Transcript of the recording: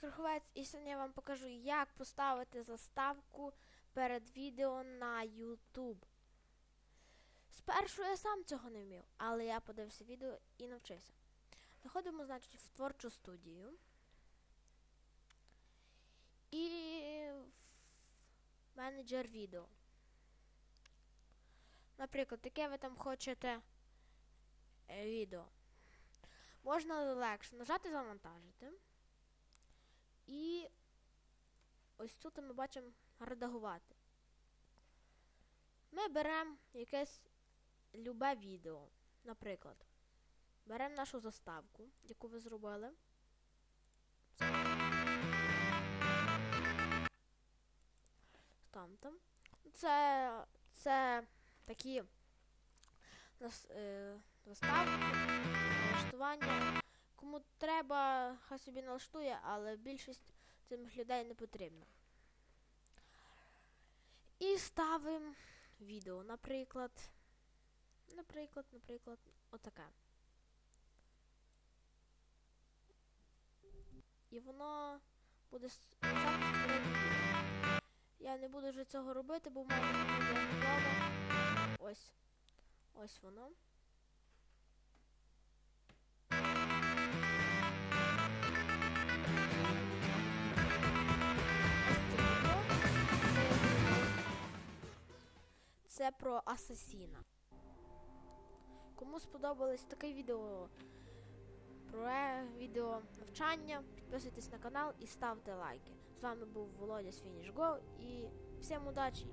Краховець, і сьогодні я вам покажу, як поставити заставку перед відео на YouTube. Спершу я сам цього не вмів, але я подивився відео і навчився. Заходимо, значить, в творчу студію. І в менеджер відео. Наприклад, таке ви там хочете е, відео. Можна легше нажати завантажити. І ось тут ми бачимо редагувати. Ми беремо якесь любе відео. Наприклад, беремо нашу заставку, яку ви зробили. Там там. Це, це такі зас- е, заставки, налаштування. Кому треба, хай собі налаштує, але більшість цих людей не потрібно. І ставимо відео, наприклад. Наприклад, наприклад, отаке. І воно буде. Я не буду вже цього робити, бо в мене є. Ось. Ось воно. Це про асасіна. Кому сподобалось таке відео про е, відео навчання, підписуйтесь на канал і ставте лайки. З вами був Володя з і всім удачі!